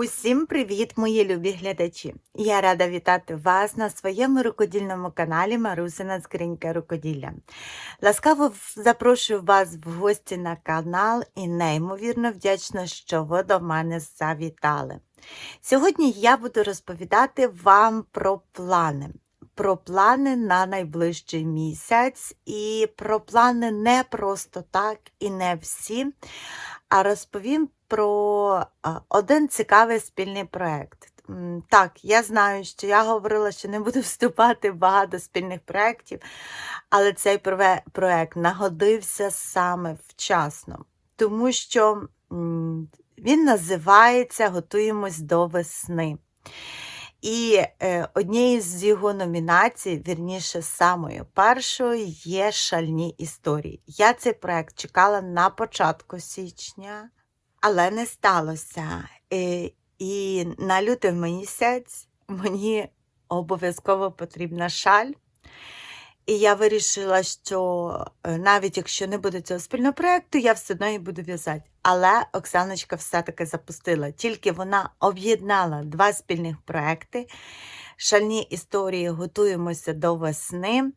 Усім привіт, мої любі глядачі! Я рада вітати вас на своєму рукодільному каналі Марусина Скринька Рукоділля. Ласкаво запрошую вас в гості на канал і неймовірно вдячна, що ви до мене завітали. Сьогодні я буду розповідати вам про плани. Про плани на найближчий місяць і про плани не просто так і не всі, а розповім про один цікавий спільний проєкт. Так, я знаю, що я говорила, що не буду вступати в багато спільних проєктів, але цей проєкт нагодився саме вчасно, тому що він називається Готуємось до весни. І е, однією з його номінацій, вірніше, самою першою, є шальні історії. Я цей проект чекала на початку січня, але не сталося. Е, і на лютий місяць мені обов'язково потрібна шаль. І я вирішила, що е, навіть якщо не буде цього спільного проєкту, я все одно її буду в'язати. Але Оксаночка все-таки запустила. Тільки вона об'єднала два спільних проекти. Шальні історії готуємося до весни.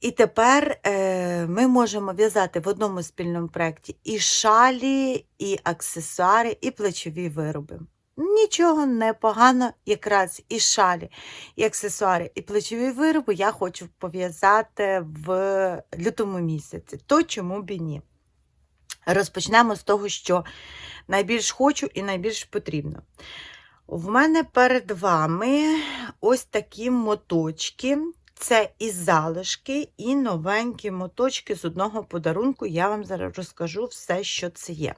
І тепер е, ми можемо в'язати в одному спільному проєкті і шалі, і аксесуари, і плечові вироби. Нічого не погано, якраз і шалі, і аксесуари, і плечові вироби я хочу пов'язати в лютому місяці. То чому б і ні? Розпочнемо з того, що найбільш хочу і найбільш потрібно. В мене перед вами ось такі моточки. Це і залишки, і новенькі моточки з одного подарунку. Я вам зараз розкажу все, що це є.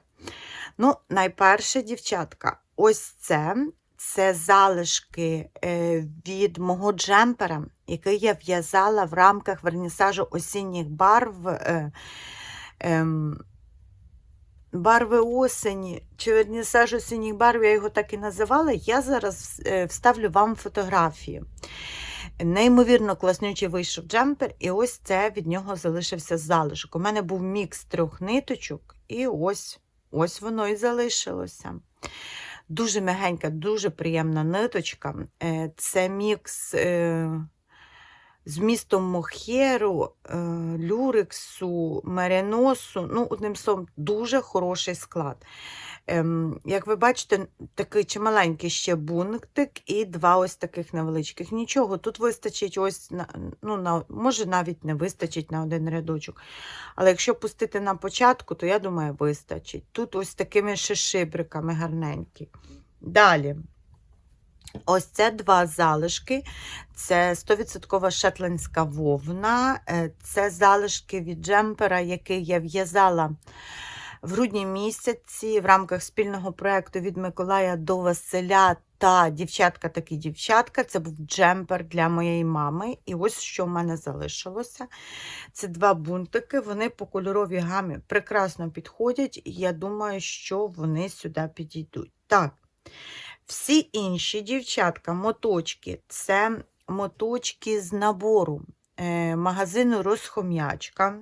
Ну, найперше, дівчатка, ось це. Це залишки е, від мого джемпера, який я в'язала в рамках вернісажу осінніх барв. Е, ем, Барви осені, чи вернісаж осінніх барв, я його так і називала. Я зараз е, вставлю вам фотографію. Неймовірно класнючий вийшов джемпер, і ось це від нього залишився залишок. У мене був мікс трьох ниточок, і ось, ось воно і залишилося. Дуже м'ягенька, дуже приємна ниточка. Е, Це мікс е, з містом мохеру, е, люрексу, мериносу. Ну, одним словом, дуже хороший склад. Ем, Як ви бачите, такий чималенький ще бунктик і два ось таких невеличких. Нічого, тут вистачить ось, ну, на, може навіть не вистачить на один рядочок. Але якщо пустити на початку, то я думаю, вистачить. Тут ось такими шишибриками гарненькі. Далі. Ось це два залишки. Це 100% шетландська вовна. Е, Це залишки від джемпера, який я в'язала в грудні місяці в рамках спільного проєкту від Миколая до Василя та дівчатка такі дівчатка. Це був джемпер для моєї мами. І ось що в мене залишилося. Це два бунтики. Вони по кольоровій гамі прекрасно підходять, і я думаю, що вони сюди підійдуть. Так. Всі інші дівчатка, моточки, це моточки з набору магазину Розхом'ячка.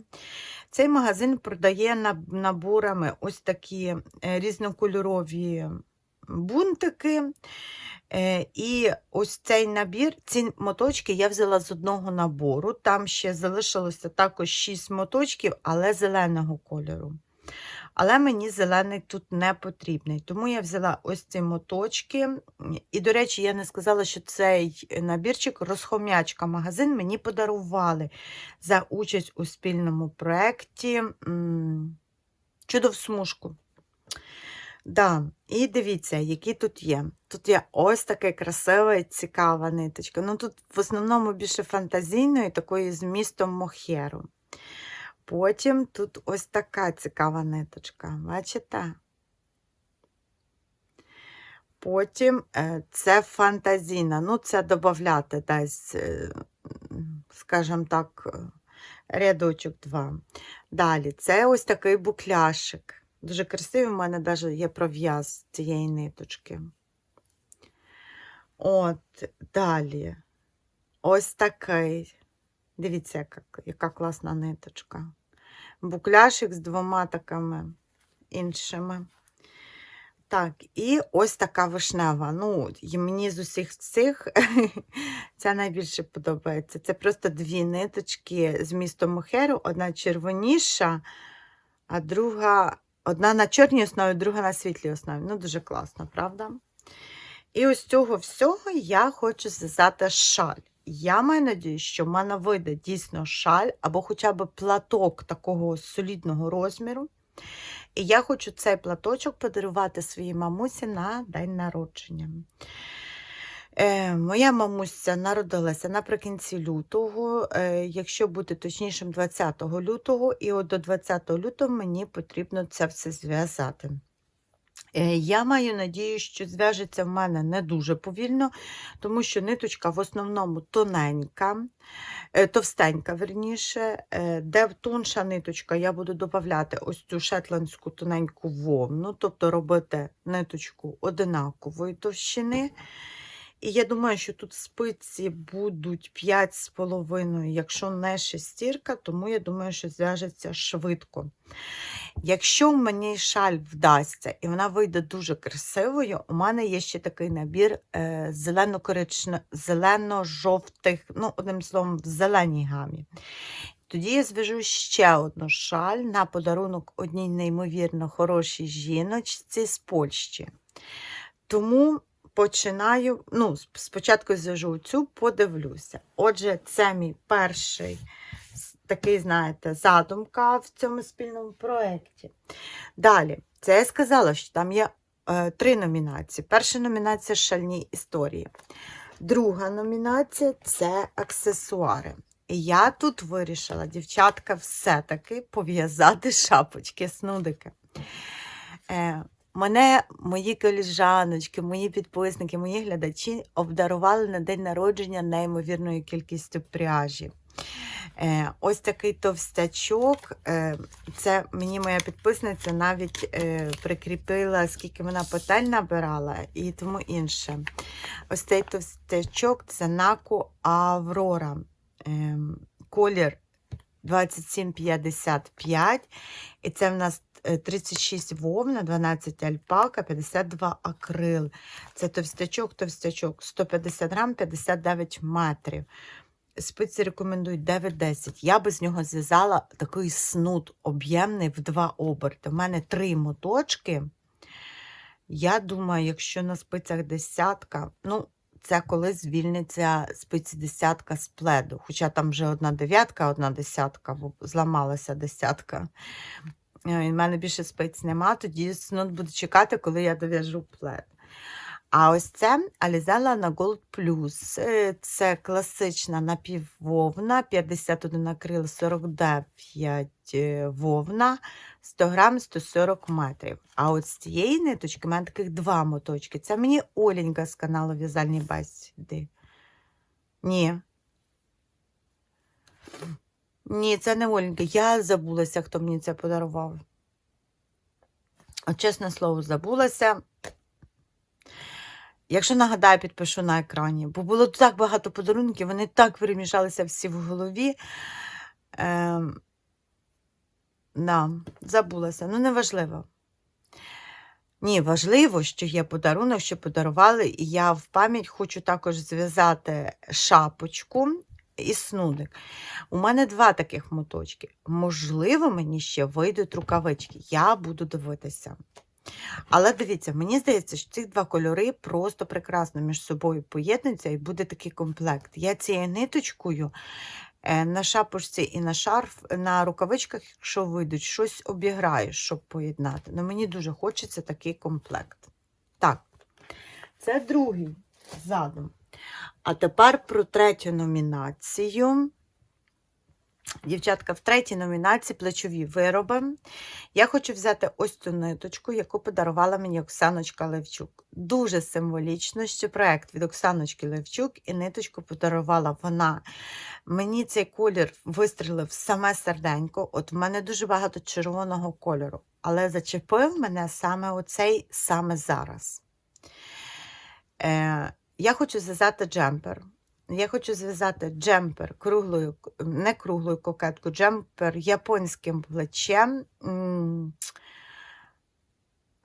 Цей магазин продає наборами ось такі е, різнокольорові бунтики. Е, І ось цей набір, ці моточки я взяла з одного набору. Там ще залишилося також 6 моточків, але зеленого кольору. Але мені зелений тут не потрібний. Тому я взяла ось ці моточки. І, до речі, я не сказала, що цей набірчик розхом'ячка магазин мені подарували за участь у спільному проєкті Чудо в смужку. Да. І дивіться, які тут є. Тут є ось така красива і цікава ниточка. Ну тут в основному більше фантазійної, такої з містом мохеру. Потім тут ось така цікава ниточка. Бачите? Потім е, це фантазійна. Ну, це додати десь, е, скажімо так, рядочок два. Далі, це ось такий букляшик. Дуже красивий, у мене навіть є пров'яз цієї ниточки. От, далі. Ось такий. Дивіться, яка, яка класна ниточка. Букляшик з двома такими іншими. Так, і ось така вишнева. Ну, і мені з усіх цих ця найбільше подобається. Це просто дві ниточки з містом мохеру, одна червоніша, а друга одна на чорній основі, друга на світлій основі. Ну, дуже класно, правда? І ось цього всього я хочу зв'язати шаль. Я маю надію, що в мене вийде дійсно шаль або хоча б платок такого солідного розміру. І я хочу цей платочок подарувати своїй мамусі на день народження. Е, моя мамуся народилася наприкінці лютого, е, якщо бути точнішим, 20 лютого, і от до 20 лютого мені потрібно це все зв'язати. Е, Я маю надію, що зв'яжеться в мене не дуже повільно, тому що ниточка в основному тоненька, е, товстенька, верніше, е, де тонша ниточка, я буду додавати ось цю шетландську тоненьку вовну, тобто робити ниточку одинакової товщини. І я думаю, що тут спиці будуть 5,5, якщо не шестірка, тому я думаю, що зв'яжеться швидко. Якщо мені шаль вдасться і вона вийде дуже красивою, у мене є ще такий набір е, зелено-жовтих, ну, одним словом, в зеленій гамі. Тоді я зв'яжу ще одну шаль на подарунок одній неймовірно хорошій жіночці з Польщі. Тому починаю, ну, спочатку зв'яжу цю, подивлюся. Отже, це мій перший такий, знаєте, задумка в цьому спільному проєкті. Далі, це я сказала, що там є е, три номінації. Перша номінація шальні історії. Друга номінація це аксесуари. І я тут вирішила, дівчатка, все-таки пов'язати шапочки, снудики. Е, Мене мої коліжаночки, мої підписники, мої глядачі обдарували на день народження неймовірною кількістю пряжі. Е, ось такий товстячок. Е, це мені моя підписниця навіть е, прикріпила, скільки вона петель набирала і тому інше. Ось цей товстячок це Наку Аврора. Е, колір 2755. І це в нас 36 вовна, 12 альпака, 52 акрил. Це товстячок, товстячок, 150 грам, 59 метрів. Спиці рекомендують 9-10. Я би з нього зв'язала такий снуд об'ємний в два оберти. У мене три моточки. Я думаю, якщо на спицях десятка, ну, це коли звільниться спиці десятка з пледу. Хоча там вже одна дев'ятка, одна десятка, бо зламалася десятка. В мене більше спиць нема, тоді снуд буде чекати, коли я дов'яжу плед. А ось це Alizella на Gold Plus. Е, Це класична напіввовна, 51 акрил, 49 е, вовна, 100 грам, 140 метрів. А от з цієї ниточки, в мене таких два моточки. Це мені Оленька з каналу В'язальні бесіди. Ні. Ні, це не Оленька. Я забулася, хто мені це подарував. Чесне слово, забулася. Якщо нагадаю, підпишу на екрані, бо було так багато подарунків, вони так перемішалися всі в голові. Ем, да, забулася. Ну, неважливо. Ні, важливо, що є подарунок, що подарували, і я в пам'ять хочу також зв'язати шапочку і снудик. У мене два таких моточки. Можливо, мені ще вийдуть рукавички. Я буду дивитися. Але дивіться, мені здається, що ці два кольори просто прекрасно між собою поєднуються і буде такий комплект. Я цією ниточкою е, на шапочці і на шарф, на рукавичках, якщо вийдуть, щось обіграю, щоб поєднати. Ну, мені дуже хочеться такий комплект. Так, це другий задум. А тепер про третю номінацію. Дівчатка, в третій номінації плечові вироби. Я хочу взяти ось цю ниточку, яку подарувала мені Оксаночка Левчук. Дуже символічно, що проект від Оксаночки Левчук і ниточку подарувала вона. Мені цей колір вистрілив саме серденько. От в мене дуже багато червоного кольору, але зачепив мене саме оцей саме зараз. Е, я хочу зв'язати джемпер. Я хочу зв'язати джемпер круглою, не круглою кокетку, джемпер японським плечем,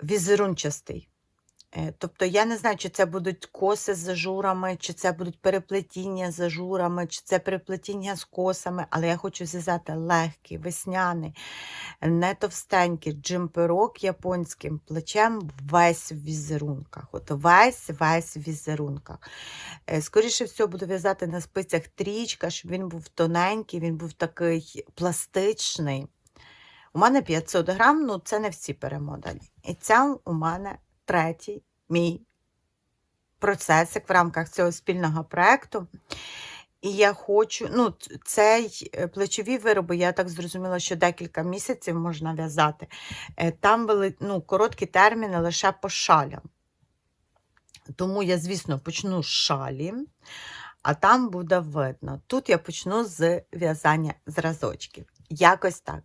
візерунчастий. Е, Тобто я не знаю, чи це будуть коси з ажурами, чи це будуть переплетіння з ажурами, чи це переплетіння з косами, але я хочу зв'язати легкий, весняний, не товстенький джемперок японським плечем весь в візерунках. От весь весь в візерунках. Е, Скоріше всього, буду в'язати на спицях трічка, щоб він був тоненький, він був такий пластичний. У мене 500 грам, ну це не всі перемодані. І це у мене третій мій процесик в рамках цього спільного проєкту. І я хочу, ну, цей е, плечові вироби, я так зрозуміла, що декілька місяців можна в'язати. Е, Там були ну, короткі терміни лише по шалям. Тому я, звісно, почну з шалі, а там буде видно. Тут я почну з в'язання зразочків. Якось так.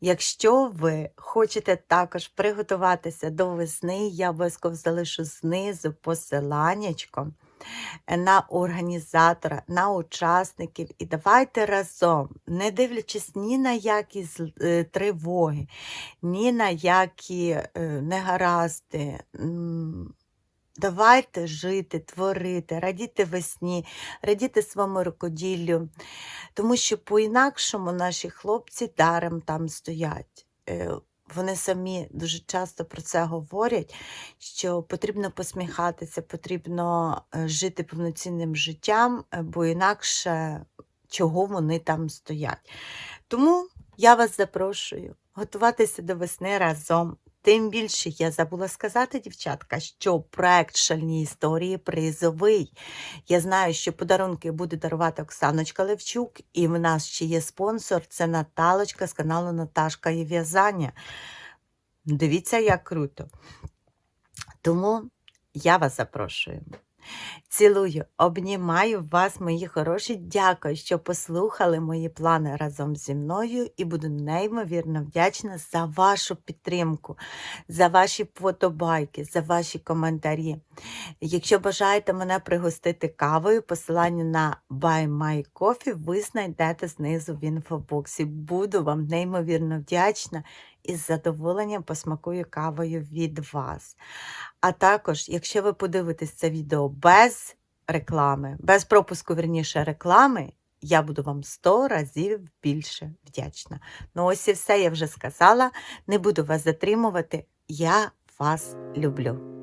Якщо ви хочете також приготуватися до весни, я обов'язково залишу знизу посиланнячко на організатора, на учасників. І давайте разом, не дивлячись ні на які е, тривоги, ні на які е, негаразди. Давайте жити, творити, радіти весні, радіти своєму рукоділлю, тому що по-інакшому наші хлопці даром там стоять. Е, Вони самі дуже часто про це говорять, що потрібно посміхатися, потрібно е, жити повноцінним життям, е, бо інакше чого вони там стоять. Тому я вас запрошую готуватися до весни разом. Тим більше я забула сказати, дівчатка, що проект Шальні історії призовий. Я знаю, що подарунки буде дарувати Оксаночка Левчук, і в нас ще є спонсор це Наталочка з каналу Наташка і в'язання. Дивіться, як круто. Тому я вас запрошую. Цілую, обнімаю вас, мої хороші. Дякую, що послухали мої плани разом зі мною і буду неймовірно вдячна за вашу підтримку, за ваші вподобайки, за ваші коментарі. Якщо бажаєте мене пригостити кавою, посилання на Buy My Coffee ви знайдете знизу в інфобоксі. Буду вам неймовірно вдячна і з задоволенням посмакую кавою від вас. А також, якщо ви подивитесь це відео без реклами, без пропуску, верніше, реклами, я буду вам 100 разів більше вдячна. Ну ось і все, я вже сказала. Не буду вас затримувати. Я вас люблю.